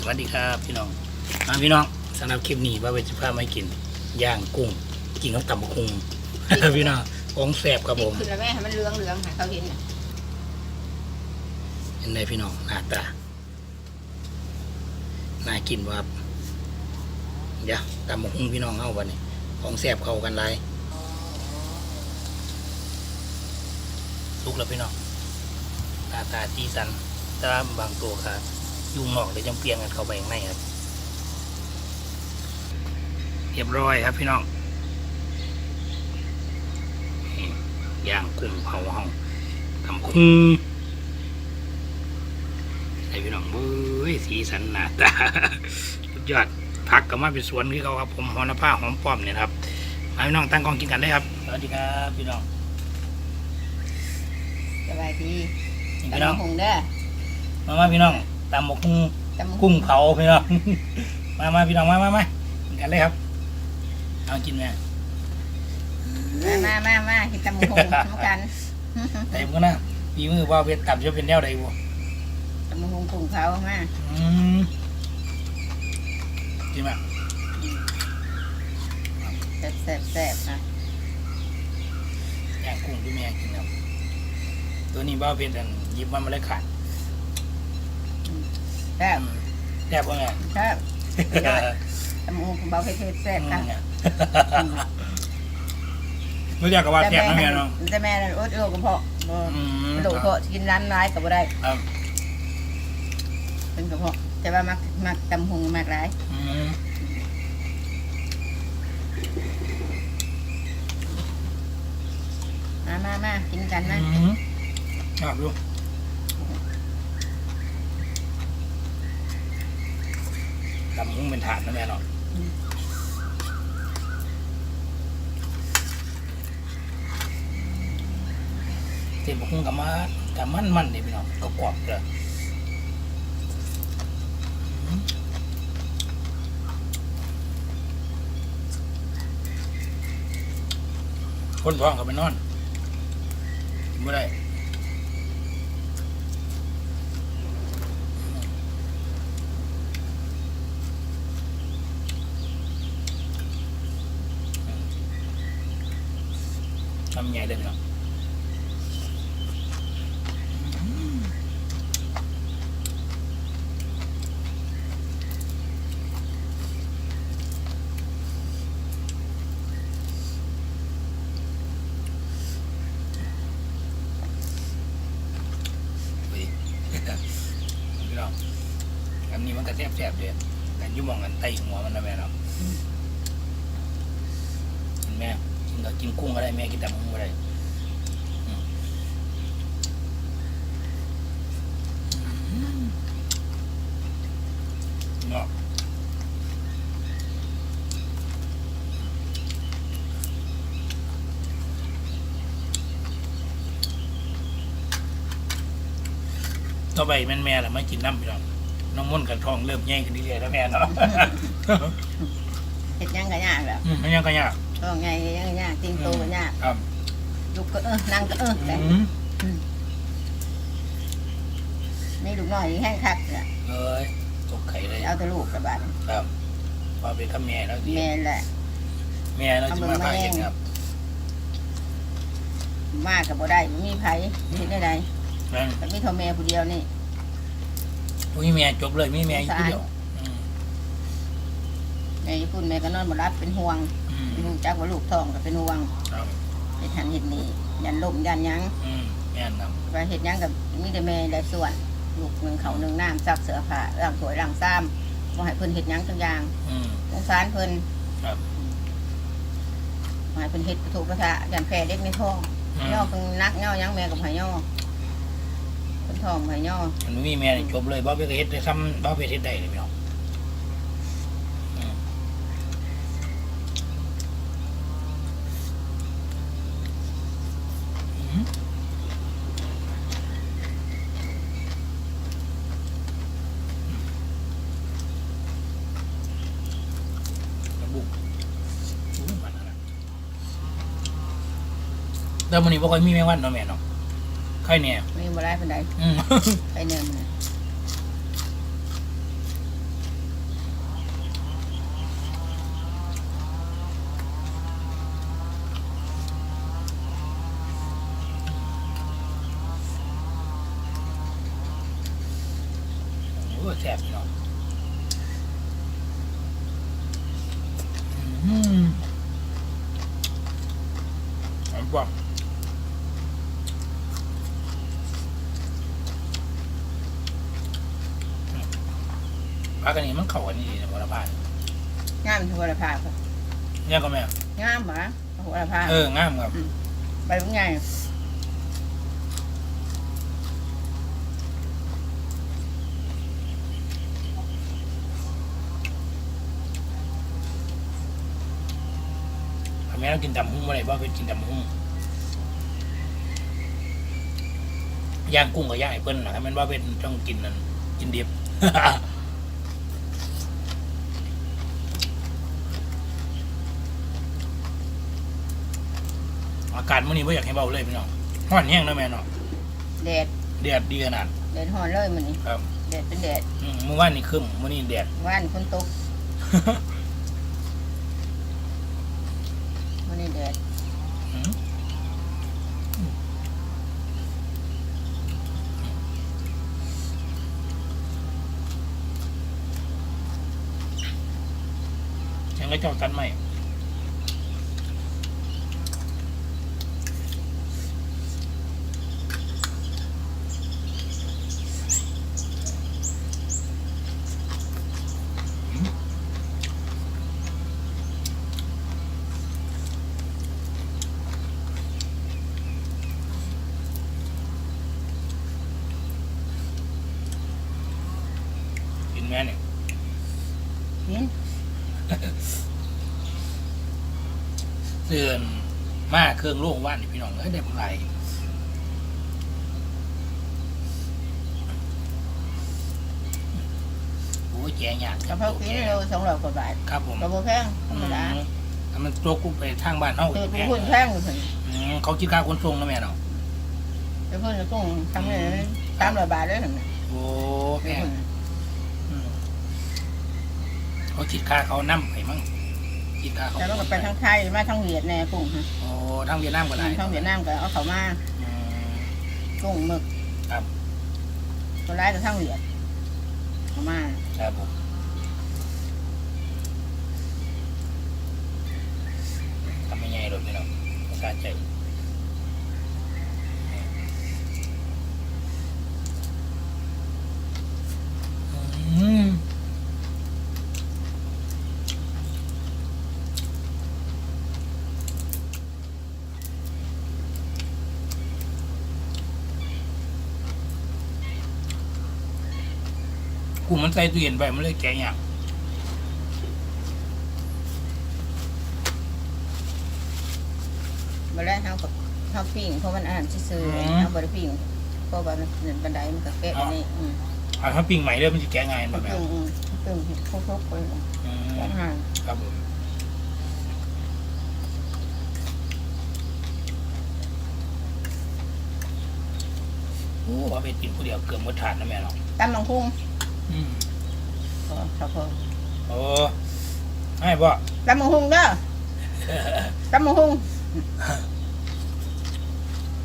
สวัสดีครับพี่น้องมาพี่น้องสำหรับคลิปนี้ว่าเวจิพาไม่กินย่างกุ้งกินกับตำบักหุ่งพี่น้องของแสบครับผมขึ้นแล้วแม่ให้มันเหลืองเหลืองๆให้เขาเห็นน่ะเห็นไหมพี่น้องหน้าตาน่ากินว่าครับเดี๋ยวตำบักหุ่งพี่น้องเอาวันนี้ของแสบเข้ากันไรลุกแล้วพี่น้องหน้าตาจีสันแต่ว่าบางตัวครับ ยุ่งนอกเลยจังเปลี่ยนกันเข้าไปข้างในครับ เรียบร้อยครับพี่น้องนี่ย่างกุ้งเผาเฮาทำคุ้งไอพี่น้องเบ้ยสีสันหน้าตาสุดยอดผักก็มาเป็นสวนที่เขาครับผมหอมผ้าหอมป้อมเนี่ยนะครับมาพี่น้องตั้งกล้องกินกันได้ครับสวัสดีครับพี่น้องสบายดีนี่ตำพี่น้องหงเด้อมามาพี่น้อง ตำหมกกุ้งตำกุ้งเผาพี่น้อง มามาพี่น้องมามามากินกันเลยครับเอากินไหมมามามามากินตำหงน้ำกันแต่ผมก็นะปีมือว่าเวทต่ำจะเป็นแนวใดบ่ตำหงกุ้งเขามาอืมจริงไหมแซ่บแซ่บแซ่บนะย่างกุ้งที่แม่กินครับตัวนี้บ้าเพชรอันหยิบมันมาเลยขาด แซ่บแซ่บว่าไงแซ่บตำหงเบาเผ็ดๆแซ่บค่ะรู้จักกับว่าแซ่บนะแม่เนาะแต่แม่นั่นอดโลกเพาะบ่อืมโลกเพาะกินร้านร้ายก็บ่ได้ครับเป็นกระเพาะแต่ว่ามักมักตำหงมากหลายอืมมามามากินกันนะอืมชอบดู ตำหุ้งเป็นถาดนะแม่เนาะเต็มหุ้งกับมากับมันมันๆนี่พี่น้องก็กรอบเลยอืมคนท้องก็ไปนอนไม่ได้ ทำใหญ่เลยพี่น้องเฮ้ยพี่น้องอันนี้มันก็แซ่บๆเด้แต่อยุ่มองกันไตหัวมันนะแม่เนาะเห็นแม่ กินก็กินกุ้งก็ได้แม่กินแต่กุ้งก็ได้อืมเนาะต่อไปแม่แม่แหละไม่กินน้ำพี่น้องน้องมุ่นกับทองเริ่มแย่งกันเรื่อยๆแล้วแม่เนาะ เห็ดหยังก็ยากแล้วอืมมันยังก็ยากท้องไงยังก็ยากติงโตก็ยากครับลุกก็เออนั่งก็เออแต่อืมนี่ลูกน้อยแห้งคักน่ะเอ้ยตกไข่เลยเอาแต่ลูกกระบาดครับว่าเป็นข้าแม่แล้วสิแม่แหละ แม่เราจะมาพาเห็นครับมากกับบ่ได้บ่มีไผเห็นได้ใดนั่นแต่มีเท่าแม่ผู้เดียวนี่มีแม่จบเลยมีแม่อยู่ผู้เดียวอืม แม่ญี่ปุ่นแม่ก็นอนบ่รับเป็นห่วงอืมลูกจักว่าลูกท้องก็เป็นห่วงครับเฮ็ดหันเฮ็ดนี่ยันลมยันหยังอืมแม่นำว่าเฮ็ดหยังกับมีแต่แม่ได้ส่วน ลูกหนึงเขาวหนึงน้ำซักเสื้อผ้าล้างถ้วยล้างซ้ำบ่ให้เพิ่นเฮ็ดหยังทุกอย่างอืม สงสารเพิ่นครับ บ่ให้เพิ่นเฮ็ดกระทุกกระทะยันแพ้เด็กในท้องอืมย่อเพิ่นนักย่อหยังแม่ก็บ่ให้ย่อเพิ่นท้องบ่ให้ย่อ มันมีแม่นี่จบเลยบ่ไปเฮ็ดได้ซ้ำบ่ไปเฮ็ดได้เลยพี่น้อง แต่มันนี้บ่ค่อมีแมงวันเนาะแม่เนาะไข่เนี่ยมีบ่ได้ป็นไดอืม ไปแนยมันโอ้แซ่บเนาะอืมอันบอก ปลากระนี้มันเข้ากันนี่ดีนะวรพานงามทุกคนภาพเนี่ยก็แม่งามหมาทุกคนภาพเอองามครับไปเป็นไงแม่เรากินตำหุ้งอะไรบ้างเป็นกินตำหุ้งย่างกุ้งกับย่างไอ้เปิ้ลนะมันว่าเป็นต้องกินนั่นกินดิบ อากาศมื้อนี้ไม่อยากให้เบาเลยพี่น้องร้อนแห้งนะแม่เนาะแดดแดดดีขนาดแดดหอนเลยมันนี่ครับแดดเป็นแดดอืมเมื่อวานนี่ครึ้มมื้อนี้แดดว่านฝนตกมันนี่แดดอืมยังก็เจ้าตันใหม่ เห็นเตือนมาเครื่องโล่งว่านนี่พี่น้องเอ้ยได้บ่ไรโอ้ยแจงยากกะเพรากินเร็วสองร้อยกว่าบาทครับผมกระโบแพงธรรมดาอืมถ้ามันตัวกุ้งไปทางบ้านเฮาเจอแพผู้งคนแพงอยู่ถึงอืมเขาคิดค่าขนส่งนะแม่เนาะเจอเพื่อนจะต้องทำเลยสามร้อยบาทเลยถึงโอ้แพเจองเพื่อนอืม เขาคิดค่าเขานั่ไปมั้งคิดค่าเขาแต่เราก็ไปทั้งไทยมาทั้งเวียดแน่กุ้งฮะโอ้ทางเวียดนามก็ได้ทั้งเวียดนามก็เอาเขามาอืมกุ้งหมึกครับคนร้ายก็ทั้งเวียดเขามาครับผมทำไม่ไงหรอกพี่น้องภาษาใจอืม กูมันใส่ตู้เย็นไปมันเลยแกะยากเมื่อแรกเขากับเขาปิ้งเพราะมันอาหารซื่อๆเขาบริปิ้งเพราะว่ามันเงินบันไดมันก็แกะอันนี้อืมเอาถ้าปิ้งใหม่เลยมันจะแกะง่ายเขาแบบปิ้งอืมปิ้งทุกๆไปอืมอาหารครับผมโอ้ว่าไปกินผู้เดียวเกือบหมดถาดนะแม่เนาะตำมังคุง อืมก็เขาก็โอ้ให้บ่ตำมังคุงเด้อตำมังคุง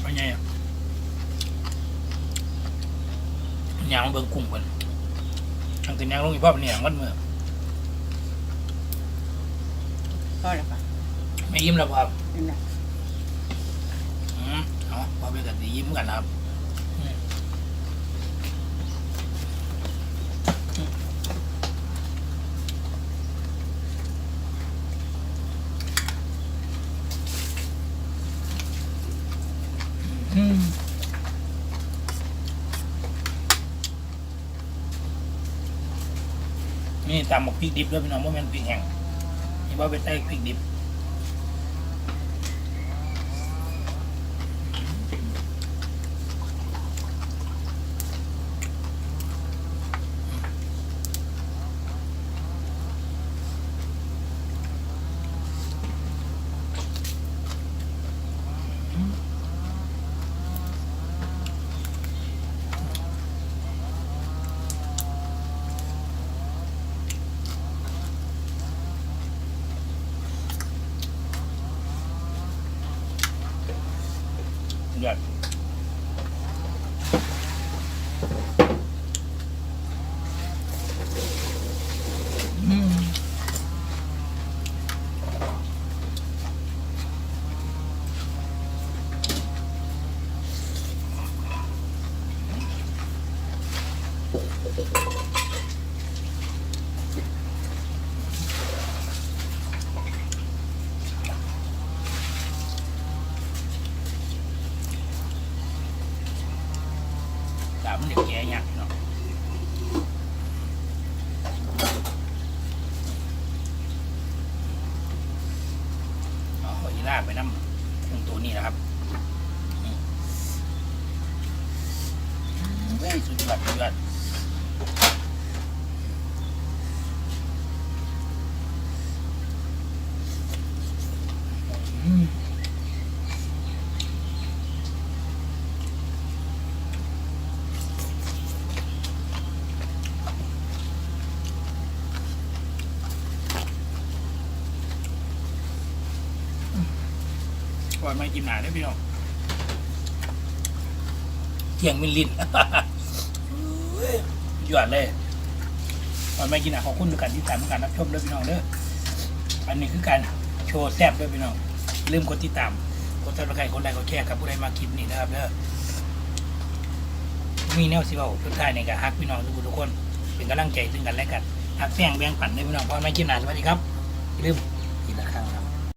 เป็นไงอะยางเบิ่งกุ้งเพิ่นทางตินยางลงอีกพ่อเป็นเนี่ยมันมือก็แล้วค่ะไม่ยิ้มแล้วครับนี่นะอืมเอาพอไปกันสิยิ้มกันนะครับ ตำหมกพริกดิบด้วยพี่น้องว่ามันพริกแห้งนี่ว่าไปใส่พริกดิบ ยอด สามเหลี่ยมแย่ยักษ์เนาะเอาไปน้ำกุ้งตัวนี้นะครับเฮ้ยสุดยอดสุดยอด ก่อนม่กินหนาได้พี่น้องเที่ยงมินลินหยอดเลยก่อนม่กินหนาขอบคุณทุกการที่ตามการรับชมด้วยพี่น้องเด้ออันนี้คือการโชว์แซ่บด้วยพี่น้องอย่าลืมกดติดตามกดติดตามใครคนใดก็แชร์กับผู้ใดมาคลิปนี้นะครับเด้อมีแนวสิบเว่าสุดท้ายในการฮักพี่น้องทุกคนทุกคนเป็นกำลังใจซึ่งกันและกันฮักแป้งแบ่งปันด้วยพี่น้องพอไม่กินหนาสวัสดีครับอย่าลืม